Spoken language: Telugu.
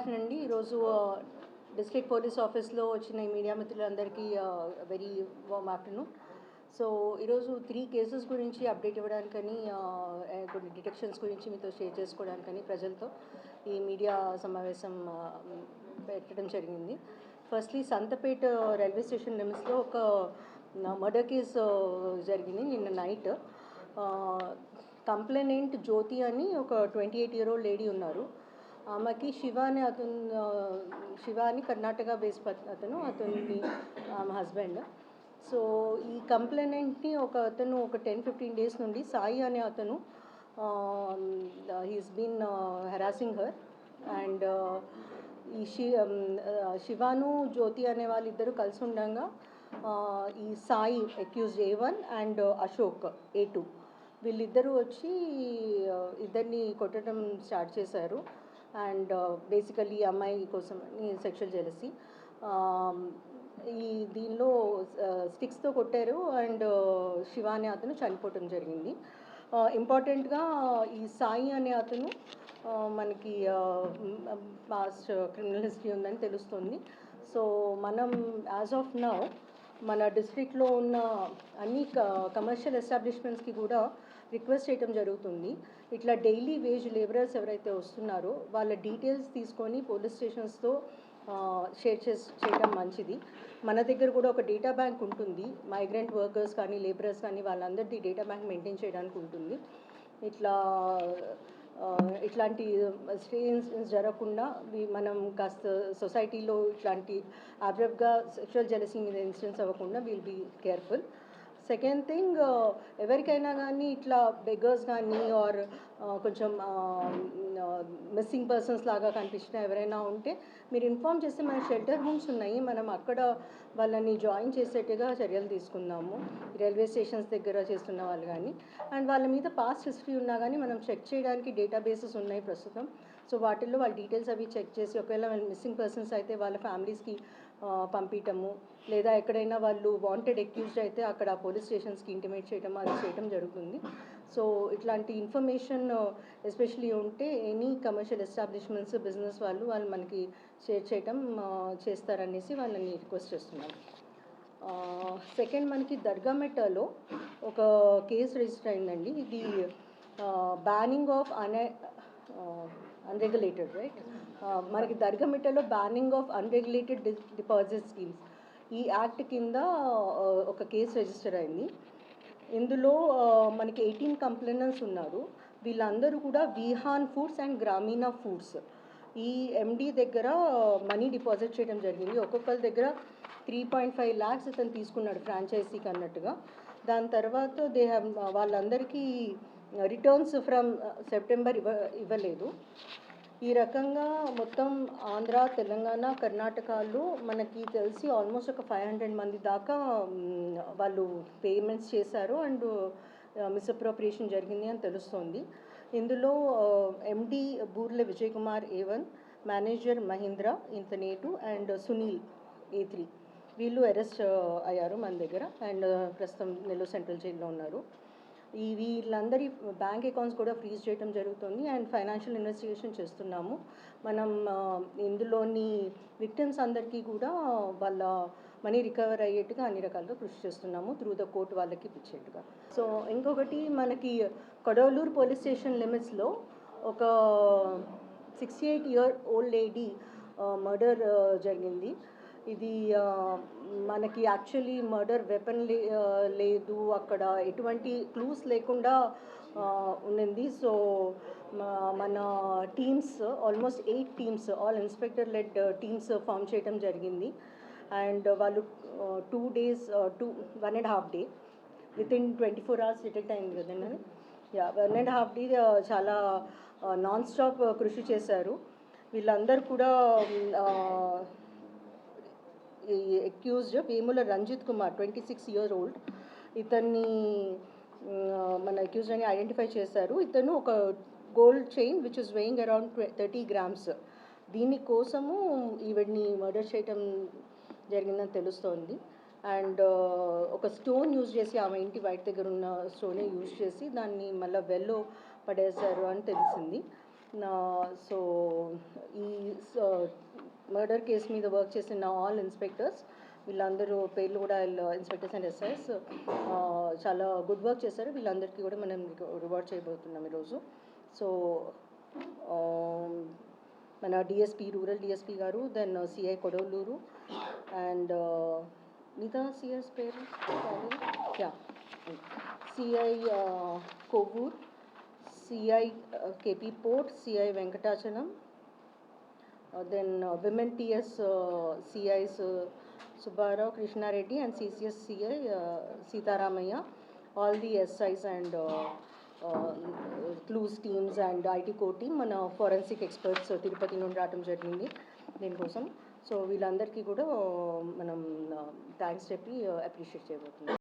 ఈరోజు డిస్ట్రిక్ట్ పోలీస్ ఆఫీస్లో వచ్చిన ఈ మీడియా మిత్రులందరికీ వెరీ వామ్ ఆఫ్టర్నూన్. సో ఈరోజు త్రీ కేసెస్ గురించి అప్డేట్ ఇవ్వడానికని కొన్ని డిటెక్షన్స్ గురించి మీతో షేర్ చేసుకోవడానికని ప్రజలతో ఈ మీడియా సమావేశం పెట్టడం జరిగింది. ఫస్ట్లీ సంతపేట రైల్వే స్టేషన్ లిమిట్స్లో ఒక మర్డర్ కేసు జరిగింది నిన్న నైట్. కంప్లైనెంట్ జ్యోతి అని ఒక twenty eight year old lady ఉన్నారు. ఆమెకి శివ అనే అతను శివ అని కర్ణాటక బేస్ అతను అతని ఆమె హస్బెండ్. సో ఈ కంప్లైనెంట్ని ఒక అతను ఒక టెన్ ఫిఫ్టీన్ డేస్ నుండి సాయి అనే అతను he's been harassing her. And ఈ శి శివాను జ్యోతి అనే వాళ్ళిద్దరూ కలిసి ఉండగా ఈ Sai accused A one and Ashok A two వీళ్ళిద్దరూ వచ్చి ఇద్దరిని కొట్టడం స్టార్ట్ చేశారు. అండ్ బేసికలీ అమ్మాయి కోసం సెక్షువల్ జెలసీ. ఈ దీనిలో స్టిక్స్తో కొట్టారు అండ్ శివ అనే అతను చనిపోవటం జరిగింది. ఇంపార్టెంట్గా ఈ సాయి అనే అతను మనకి పాస్ట్ క్రిమినల్ హిస్టరీ ఉందని తెలుస్తుంది. సో మనం యాజ్ ఆఫ్ నౌ మన డిస్ట్రిక్ట్లో ఉన్న అన్ని కమర్షియల్ ఎస్టాబ్లిష్మెంట్స్కి కూడా రిక్వెస్ట్ చేయడం జరుగుతుంది. ఇట్లా డైలీ వేజ్ లేబరర్స్ ఎవరైతే వస్తున్నారో వాళ్ళ డీటెయిల్స్ తీసుకొని పోలీస్ స్టేషన్స్తో షేర్ చేసి చేయడం మంచిది. మన దగ్గర కూడా ఒక డేటా బ్యాంక్ ఉంటుంది. మైగ్రెంట్ వర్కర్స్ కానీ లేబరర్స్ కానీ వాళ్ళందరిది డేటా బ్యాంక్ మెయింటైన్ చేయడానికి ఉంటుంది. ఇట్లా ఇట్లాంటి ఇన్సిడెంట్స్ జరగకుండా మనం కాస్త సొసైటీలో ఇట్లాంటి అబ్రబ్గా సెక్షువల్ జెలసీ మీద ఇన్సిడెంట్స్ అవ్వకుండా will be careful second thing ఎవరికైనా కానీ ఇట్లా బెగర్స్ కానీ ఆర్ కొంచెం మిస్సింగ్ పర్సన్స్ లాగా కనిపించిన ఎవరైనా ఉంటే మీరు ఇన్ఫామ్ చేస్తే మన షెల్టర్ హోమ్స్ ఉన్నాయి. మనం అక్కడ వాళ్ళని జాయిన్ చేసేట్టుగా చర్యలు తీసుకుందాము. రైల్వే స్టేషన్స్ దగ్గర చేస్తున్న వాళ్ళు కానీ అండ్ వాళ్ళ మీద పాస్ట్ హిస్టరీ ఉన్నా కానీ మనం చెక్ చేయడానికి డేటాబేసెస్ ఉన్నాయి ప్రస్తుతం. సో వాటిల్లో వాళ్ళ డీటెయిల్స్ అవి చెక్ చేసి ఒకవేళ మిస్సింగ్ పర్సన్స్ అయితే వాళ్ళ ఫ్యామిలీస్కి పంపించటము లేదా ఎక్కడైనా వాళ్ళు వాంటెడ్ అక్యూజ్డ్ అయితే అక్కడ పోలీస్ స్టేషన్స్కి ఇంటిమేట్ చేయడం అది చేయడం జరుగుతుంది. సో ఇట్లాంటి ఇన్ఫర్మేషన్ ఎస్పెషలీ ఉంటే ఎనీ కమర్షియల్ ఎస్టాబ్లిష్మెంట్స్ బిజినెస్ వాళ్ళు వాళ్ళు మనకి షేర్ చేయటం చేస్తారనేసి వాళ్ళని రిక్వెస్ట్ చేస్తున్నాం. సెకండ్ మనకి దర్గామెట్టలో ఒక కేసు రిజిస్టర్ అయిందండి. ఇది బ్యానింగ్ ఆఫ్ అనే అన్రెగ్యులేటెడ్ రైట్ మనకి దర్గామిట్టలో banning of unregulated deposit schemes ఈ యాక్ట్ కింద uh, ఒక కేసు రిజిస్టర్ అయింది. ఇందులో uh, మనకి ఎయిటీన్ కంప్లైనర్స్ ఉన్నారు. వీళ్ళందరూ కూడా Vihaan foods and Grameena foods ఈ ఎండీ దగ్గర uh, మనీ డిపాజిట్ చేయడం జరిగింది. ఒక్కొక్కరి దగ్గర త్రీ పాయింట్ ఫైవ్ ల్యాక్స్ అతను తీసుకున్నాడు ఫ్రాంచైజీకి అన్నట్టుగా. దాని తర్వాత దే హ్యావ్ వాళ్ళందరికీ రిటర్న్స్ ఫ్రమ్ సెప్టెంబర్ ఇవ్వ ఇవ్వలేదు. ఈ రకంగా మొత్తం ఆంధ్ర తెలంగాణ కర్ణాటకలో మనకి తెలిసి ఆల్మోస్ట్ ఒక ఫైవ్ హండ్రెడ్ మంది దాకా వాళ్ళు పేమెంట్స్ చేశారు అండ్ మిస్అప్రోప్రియేషన్ జరిగింది అని తెలుస్తోంది. ఇందులో MD Boorle Vijay Kumar A one manager Mahindra ఇంతనేటు and Sunil A three వీళ్ళు అరెస్ట్ అయ్యారు మన దగ్గర అండ్ ప్రస్తుతం నెల్లూరు సెంట్రల్ జైల్లో ఉన్నారు. ఈ వీళ్ళందరి బ్యాంక్ అకౌంట్స్ కూడా ఫ్రీజ్ చేయడం జరుగుతుంది అండ్ ఫైనాన్షియల్ ఇన్వెస్టిగేషన్ చేస్తున్నాము. మనం ఇందులోని విక్టిమ్స్ అందరికీ కూడా వాళ్ళ మనీ రికవర్ అయ్యేట్టుగా అన్ని రకాలుగా కృషి చేస్తున్నాము. త్రూ ద కోర్ట్ వాళ్ళకి ఇచ్చేట్టుగా సో ఇంకొకటి మనకి కొడవలూరు పోలీస్ స్టేషన్ లిమిట్స్లో ఒక sixty eight year old lady murder జరిగింది. ఇది మనకి యాక్చువల్లీ మర్డర్ వెపన్ లే లేదు. అక్కడ ఎటువంటి క్లూస్ లేకుండా ఉన్నింది. సో మన teams almost eight teams all inspector led teams form చేయడం జరిగింది. అండ్ వాళ్ళు two days two one and half day within twenty four hours detect అయింది కదండి yeah one and half day చాలా నాన్ స్టాప్ కృషి చేశారు. వీళ్ళందరూ కూడా accused Vemula Ranjith Kumar twenty six year old ఇతన్ని మన అక్యూజ్డ్ అని ఐడెంటిఫై చేశారు. ఇతను ఒక gold chain which is weighing around thirty grams దీనికోసము ఈవిడ్ని murder చేయటం జరిగిందని తెలుస్తోంది. అండ్ ఒక స్టోన్ యూజ్ చేసి ఆమె ఇంటి బయట దగ్గర ఉన్న స్టోనే యూజ్ చేసి దాన్ని మళ్ళీ వెల్లో పడేశారు అని తెలిసింది. సో ఈ మర్డర్ కేసు మీద వర్క్ చేసిన ఆల్ ఇన్స్పెక్టర్స్ వీళ్ళందరూ పేర్లు కూడా ఇన్స్పెక్టర్స్ అండ్ ఎస్ఐస్ చాలా గుడ్ వర్క్ చేశారు. వీళ్ళందరికీ కూడా మనం రివార్డ్ చేయబోతున్నాం ఈరోజు. సో um, మన డిఎస్పి రూరల్ డిఎస్పి గారు దెన్ సిఐ కొడవలూరు అండ్ మిగతా సిఎస్ పేరు? Yeah CI uh, Kovur CI KP port CI Venkatachalam then women TS CIs Subbarao Krishnareddy and CCS CI Sitaramaiah all the SIs and clues teams and IT co team మన ఫోరెన్సిక్ ఎక్స్పర్ట్స్ తిరుపతి నుండి రావడం జరిగింది దీనికోసం. సో వీళ్ళందరికీ కూడా మనం థ్యాంక్స్ చెప్పి అప్రిషియేట్ చేయబోతున్నాం.